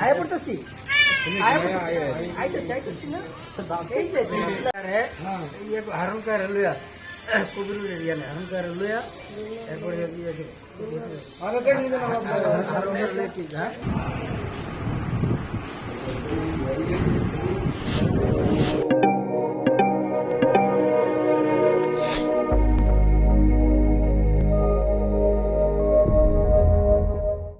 আয়পড়তেছি আইতেছি আইতেছি না এই যে আরে ইয়ে হারুনকার লইয়া কবির এরিয়া না হারুনকার লইয়া এরপরে ইয়ে